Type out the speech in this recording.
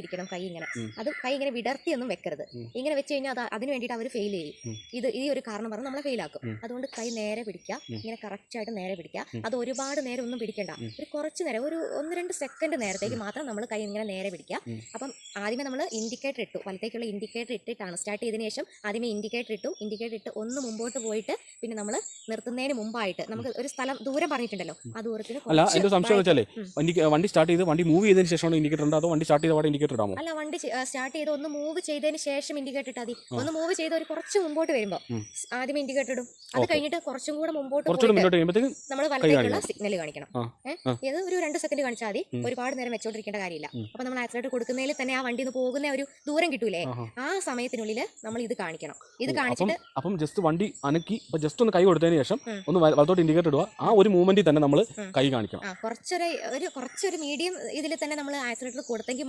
ഇരിക്കണം കൈ ഇങ്ങനെ. അത് കൈ ഇങ്ങനെ വിടർത്തിയൊന്നും വെക്കരുത്. ഇങ്ങനെ വെച്ച് കഴിഞ്ഞാൽ അത് അതിന് വേണ്ടിയിട്ട് അവർ ഫെയിൽ ചെയ്യും. ഇത് ഈ ഒരു കാരണം പറഞ്ഞ് നമ്മളെ ഫെയിൽ ആക്കും. അതുകൊണ്ട് കൈ നേരെ പിടിക്കുക ഇങ്ങനെ കറക്റ്റായിട്ട് നേരെ പിടിക്കുക. അത് ഒരുപാട് നേരം ഒന്നും പിടിക്കണ്ട. ഒരു കുറച്ച് നേരം ഒരു ഒന്ന് രണ്ട് സെക്കൻഡ് നേരത്തേക്ക് മാത്രം നമ്മൾ കൈ ഇങ്ങനെ നേരെ പിടിക്കുക. അപ്പം ആദ്യമേ നമ്മൾ ഇൻഡിക്കേറ്റർ ഇട്ടു. വലത്തേക്കുള്ള ഇൻഡിക്കേറ്റർ ഇട്ടിട്ടാണ് സ്റ്റാർട്ട് ചെയ്തതിന് ശേഷം ആദ്യമേ ഇൻഡിക്കേറ്റർ ഇട്ടു. ഇൻഡിക്കേറ്റർ ഇട്ട് ഒന്ന് മുമ്പോട്ട് പോയിട്ട് പിന്നെ നമ്മൾ നിർത്തുന്നതിന് മുമ്പായിട്ട് നമുക്ക് ഒരു സ്ഥലം ദൂരം പറഞ്ഞിട്ടുണ്ടല്ലോ. ആ ദൂരത്തിന് അല്ല കുറച്ച് എന്റെ സംശയം വെച്ചാലേ വണ്ടി വണ്ടി സ്റ്റാർട്ട് ചെയ്ത് വണ്ടി മൂവ് ചെയ്തതിന് ശേഷമാണ് ഇൻഡിക്കേറ്റർ ഉണ്ടോ? അതോ വണ്ടി സ്റ്റാർട്ട് ചെയ്ത പാടെ ഇൻഡിക്കേറ്റർ ഇടാമോ? അല്ല വണ്ടി സ്റ്റാർട്ട് ചെയ്ത് ഒന്ന് മൂവ് ചെയ്തതിന് ശേഷം ഇൻഡിക്കേറ്റർ ഇട്ടാൽ മതി. ഒന്ന് മൂവ് ചെയ്ത് ഒരു കുറച്ച് മുമ്പോട്ട് വരുമ്പോൾ ആദ്യം ഇൻഡിക്കേറ്റർ ഇടും. അത് കഴിഞ്ഞിട്ട് കുറച്ചും കൂടെ മുമ്പോട്ട് നമ്മൾ വലത്തേക്കുള്ള. സിഗ്നൽ കാണിക്കണം. ഇത് ഒരു രണ്ട് സെക്കൻഡ് കാണിച്ചാൽ മതി. ഒരുപാട് നേരം വെച്ചോണ്ടിരിക്കേണ്ട കാര്യമില്ല. അപ്പൊ നമ്മൾ ആക്സിലേറ്റർ കൊടുക്കുന്നതിൽ തന്നെ ആ വണ്ടി ഒന്ന് പോകുന്ന ഒരു ദൂരം കിട്ടൂലേ? ആ സമയത്തിനുള്ളിൽ നമ്മൾ ഇത് കാണിക്കണം. ഇത് കാണിച്ചിട്ട് അപ്പം ജസ്റ്റ് വണ്ടി അനക്കി ജസ്റ്റ് ഒന്ന് കൈ കൊടുത്തതിന് ശേഷം ഒന്ന് വല- വലത്തോട്ട് ഇൻഡിക്കേറ്റർ ഇടുക. ആ ഒരു മൂവ്മെന്റിൽ തന്നെ നമ്മൾ കൈ കാണിക്കണം. കുറച്ചൊരു ഒരു കുറച്ചൊരു മീഡിയം ഇതിൽ തന്നെ നമ്മൾ ആക്സിലേറ്റർ കൊടുത്തെങ്കിൽ